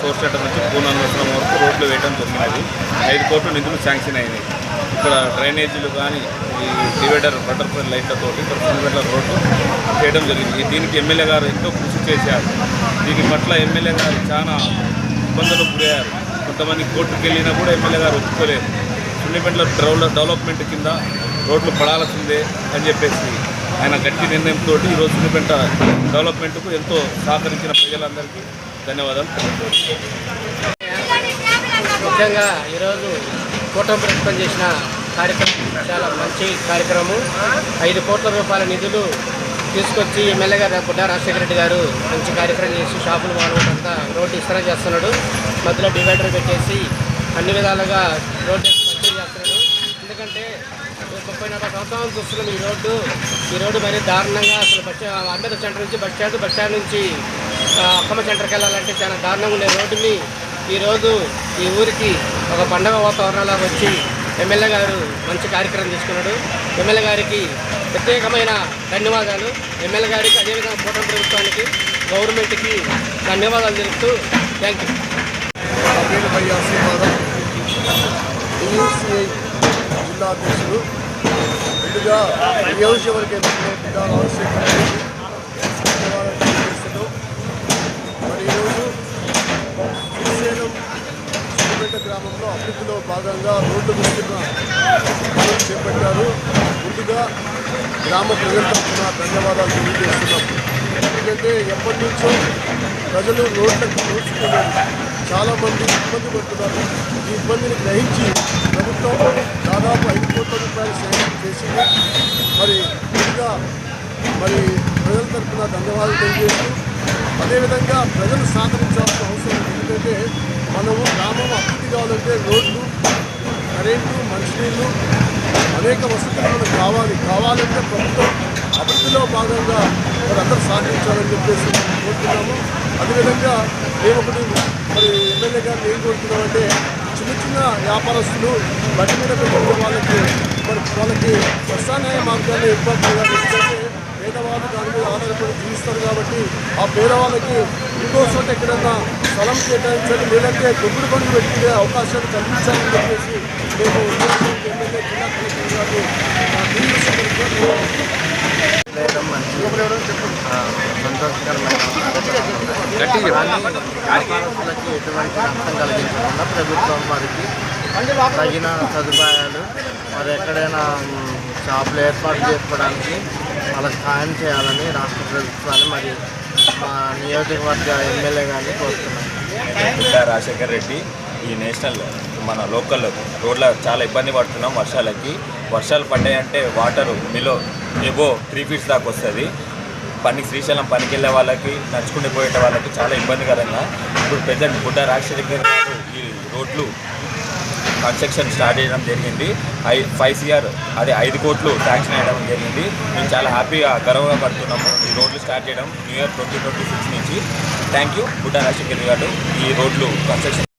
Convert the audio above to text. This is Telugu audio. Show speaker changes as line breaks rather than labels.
ఫోర్ సెంటర్ నుంచి పూనవసరం వరకు రోడ్లు వేయడం జరిగినది ఐదు కోట్లు నిధులు శాంక్షన్ అయినాయి. ఇక్కడ డ్రైనేజీలు కానీ ఈ డివైడర్ బటర్ఫ్లై లైట్లతో ఇక్కడ కిలోమీటర్ల రోడ్లు చేయడం జరిగింది. దీనికి ఎమ్మెల్యే గారు ఎంతో కృషి చేశారు. దీని పట్ల ఎమ్మెల్యే గారు చాలా ఇబ్బందులు గురయ్యారు. కొంతమంది కోర్టుకు వెళ్ళినా కూడా ఎమ్మెల్యే గారు ఒప్పుకోలేరు సున్నిపెంట్ల డెవలప్మెంట్ కింద రోడ్లు పడాల్సిందే అని చెప్పేసి ఆయన గట్టి నిర్ణయంతో ఈరోజు సున్నిపెంట డెవలప్మెంట్కు ఎంతో సహకరించిన ప్రజలందరికీ ధన్యవాదాలు
ముఖ్యంగా ఈరోజు కూటమి ప్రభుత్వం చేసిన కార్యక్రమం చాలా మంచి కార్యక్రమం ఐదు కోట్ల రూపాయల నిధులు తీసుకొచ్చి ఎమ్మెల్యే గారు బుడ్డా రాజశేఖర రెడ్డి గారు మంచి కార్యక్రమం చేసి షాపులు వాళ్ళంతా రోడ్డు విస్తరణ చేస్తున్నాడు. మధ్యలో డివైడర్ పెట్టేసి అన్ని విధాలుగా రోడ్డు మంచిగా చేస్తున్నాడు. ఎందుకంటే ముప్పై నలభై సంవత్సరాలు చూస్తున్నాం ఈ రోడ్డు. ఈ రోడ్డు మరి దారుణంగా అసలు బస్ అంబేద్కర్ సెంటర్ నుంచి బస్ స్టాండ్ బస్ స్టాండ్ నుంచి అక్కమ్మ సెంటర్కి వెళ్ళాలంటే చాలా దారుణంగా ఉండే రోడ్డుని ఈరోజు ఈ ఊరికి ఒక పండగ వాతావరణంలో వచ్చి ఎమ్మెల్యే గారు మంచి కార్యక్రమం తీసుకున్నాడు. ఎమ్మెల్యే గారికి ప్రత్యేకమైన ధన్యవాదాలు. ఎమ్మెల్యే గారికి అదేవిధంగా కూటమి ప్రభుత్వానికి గవర్నమెంట్కి ధన్యవాదాలు తెలుపుతూ థ్యాంక్ యూ.
ఆశీర్వాదం జిల్లా అధ్యక్షుడు. ముందుగా నియోజకవర్గ ఎన్నికల్లో రెడ్డి ధన్యవాదాలు తెలియజేస్తున్నాం మరి ఈరోజు శ్రీశైలం సిద్దిపేట గ్రామంలో భాగంగా రోడ్డు విస్తరణ చేపట్టారు. ముందుగా గ్రామ ప్రజల తరఫున ధన్యవాదాలు తెలియజేస్తున్నాం ఎందుకంటే ఎప్పటి నుంచో ప్రజలు రోడ్లకు నోచుకోలేదు చాలామంది ఇబ్బంది పడుతున్నారు. ఈ ఇబ్బందిని గ్రహించి ప్రభుత్వం దాదాపు ఐదు కోట్ల రూపాయలు సేవం చేసింది. మరి ముందుగా మరి ప్రజల తరఫున ధన్యవాదాలు తెలియజేస్తూ అదేవిధంగా ప్రజలు సహకరించాల్సిన అవసరం ఎందుకంటే మనము గ్రామం అభివృద్ధి కావాలంటే రోడ్లు కరెంటు మంచినీళ్ళు అనేక వసతులు మనకు కావాలి. కావాలంటే ప్రభుత్వం అభివృద్ధిలో భాగంగా మరి అందరూ సహకరించాలని చెప్పేసి కోరుతున్నాము. అదేవిధంగా మేము ఒకటి మరి ఎమ్మెల్యే గారిని ఏం కోరుతున్నామంటే చిన్న చిన్న వ్యాపారస్తులు బట్టి మీద పెట్టుకునే వాళ్ళకి మరి వాళ్ళకి ప్రస్థానాయ మార్గాన్ని ఏర్పాటు చేయాలి. ఎందుకంటే పేదవాళ్ళు దాని మీద ఆధారపడి జీవిస్తారు కాబట్టి ఆ పేదవాళ్ళకి ఇంకో చోట ఎక్కడన్నా స్థలం కేటాయించాలి లేదంటే దొంగడు పనులు పెట్టుకునే అవకాశాలు కల్పించాలని చెప్పేసి మేము ఎమ్మెల్యే జిల్లా కలెక్టర్
వ్యాపారస్తులకి ఎటువంటి నష్టం కలిగించకుండా ప్రభుత్వం వారికి తగిన సదుపాయాలు మరి ఎక్కడైనా షాపులు ఏర్పాటు చేసుకోవడానికి వాళ్ళకి సహాయం చేయాలని రాష్ట్ర ప్రభుత్వాన్ని మరి మా నియోజకవర్గ ఎమ్మెల్యే గారిని కోరుతున్నాను
రాజశేఖర్ రెడ్డి ఈ నేషనల్ మన లోకల్ రోడ్ల చాలా ఇబ్బంది పడుతున్నాం వర్షాలకి. వర్షాలు పడ్డాయంటే వాటర్ మిలో ఏవో త్రీ ఫీట్స్ దాకా వస్తుంది. పని శ్రీశైలం పనికి వెళ్ళే వాళ్ళకి నడుచుకుంటూ పోయే వాళ్ళకి చాలా ఇబ్బందికరంగా. ఇప్పుడు ప్రజెంట్ గుడ్డ రాజశేఖర్ గారు ఈ రోడ్లు కన్స్ట్రక్షన్ స్టార్ట్ చేయడం జరిగింది. ఐ ఫైవ్ సిఆర్ అదే ఐదు కోట్లు శాంక్షన్ అయ్యడం జరిగింది. మేము చాలా హ్యాపీగా గర్వంగా పడుతున్నాము ఈ రోడ్లు స్టార్ట్ చేయడం new year twenty twenty six నుంచి. Thank you. బుడ్డా రాజశేఖర్ గారు ఈ రోడ్లు కన్స్ట్రక్షన్